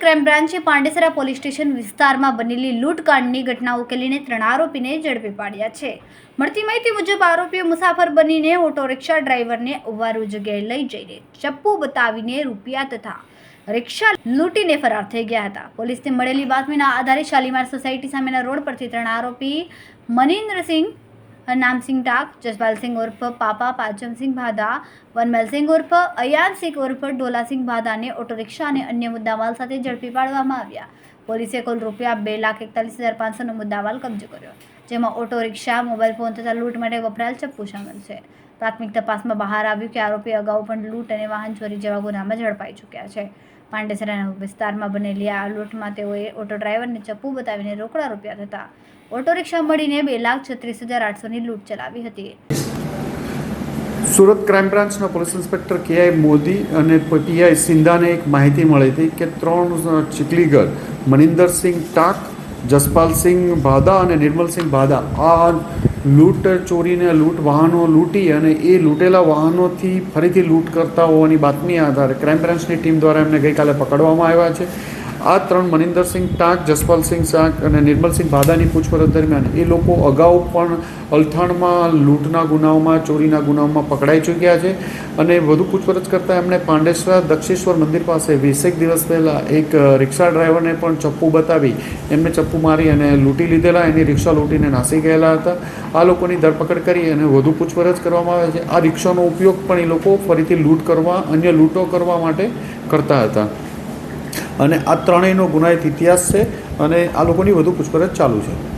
Crime બ્રાન્ચે Pandesara police station વિસ્તારમાં બનેલી લૂંટકાંડની ઘટના ઉકેલીને ત્રણ આરોપીને ઝડપી પાડ્યા છે. મળતી માહિતી મુજબ આરોપીઓ મુસાફર બનીને ઓટો રિક્ષા ડ્રાઈવરને ઉવારું જગ્યાએ લઈ જઈને ચપ્પુ બતાવીને રૂપિયા તથા રિક્ષા લૂંટીને ફરાર થઈ ગયા હતા. પોલીસને મળેલી બાતમીના આધારે શાલીમાર સોસાયટી સામેના રોડ પરથી ત્રણ આરોપી મનિન્દ્રસિંહ નામસિંહ ટાક જસપાલસિંહ ઉર્ફ પાપા પાચમસિંહ ભાદા વનમેલસિંહ ઉર્ફ અયાનસિંહ ઉર્ફ ડોલાસિંહ ભાદાને ઓટો રિક્ષા અને અન્ય મુદ્દામાલ સાથે ઝડપી પાડવામાં આવ્યા. પોલીસે કુલ રૂપિયા બે લાખ એકતાલીસ હજાર પાંચસોનો મુદ્દામાલ કબજો કર્યો, જેમાં ઓટો રિક્ષા મોબાઈલ ફોન તથા લૂંટ માટે વપરાયેલ ચપ્પુ સામેલ છે. પ્રાથમિક તપાસમાં બહાર આવ્યું કે આરોપી અગાઉ પણ લૂંટ અને વાહન ચોરી જેવા ગુનામાં ઝડપાઈ ચૂક્યા છે. પાંડેસરાના વિસ્તારમાં બનેલી આ લૂંટમાં તેઓએ ઓટો ડ્રાઈવરને ચપ્પુ બતાવીને રોકડા રૂપિયા થતા ઓટો રિક્ષા મળીને બે લાખ છત્રીસ હજાર આઠસોની લૂંટ ચલાવી હતી. સુરત ક્રાઇમ બ્રાન્ચના police inspector K I Modi અને પીઆઈ સિંધાને એક માહિતી મળી હતી કે ત્રણ ચીકલીગર મનિંદરસિંહ ટાક જસપાલસિંહ ભાદા અને નિર્મલસિંહ ભાદા. આ લૂંટ ચોરીને લૂંટ વાહનો લૂંટી અને એ લૂંટેલા વાહનોથી ફરીથી લૂંટ કરતા હોવાની બાતમી આધારે ક્રાઇમ બ્રાન્ચની ટીમ દ્વારા એમને ગઈકાલે પકડવામાં આવ્યા છે. આ ત્રણ મનિંદરસિંહ ટાંક, જસપાલસિંહ શાક અને નિર્મલસિંહ ભાદાની પૂછપરછ દરમિયાન એ લોકો અગાઉ પણ અલથાણમાં, લૂંટના ગુનાઓમાં, ચોરીના ગુનાઓમાં પકડાઈ ચૂક્યા છે અને વધુ પૂછપરછ કરતાં એમણે પાંડેસરા દક્ષેશ્વર મંદિર પાસે વીસેક દિવસ પહેલાં એક રિક્ષા ડ્રાઈવરને પણ ચપ્પુ બતાવી, એમને ચપ્પુ મારી અને લૂંટી લીધેલા, એની રિક્ષા લૂંટીને નાસી ગયેલા હતા. આ લોકોની ધરપકડ કરી અને વધુ પૂછપરછ કરવામાં આવે છે. આ રિક્ષાનો ઉપયોગ પણ એ લોકો ફરીથી લૂંટ કરવા, અન્ય લૂંટો કરવા માટે કરતા હતા. અને આ ત્રણેયનો ગુનાહિત ઇતિહાસ છે અને આ લોકોની વધુ પૂછપરછ ચાલુ છે.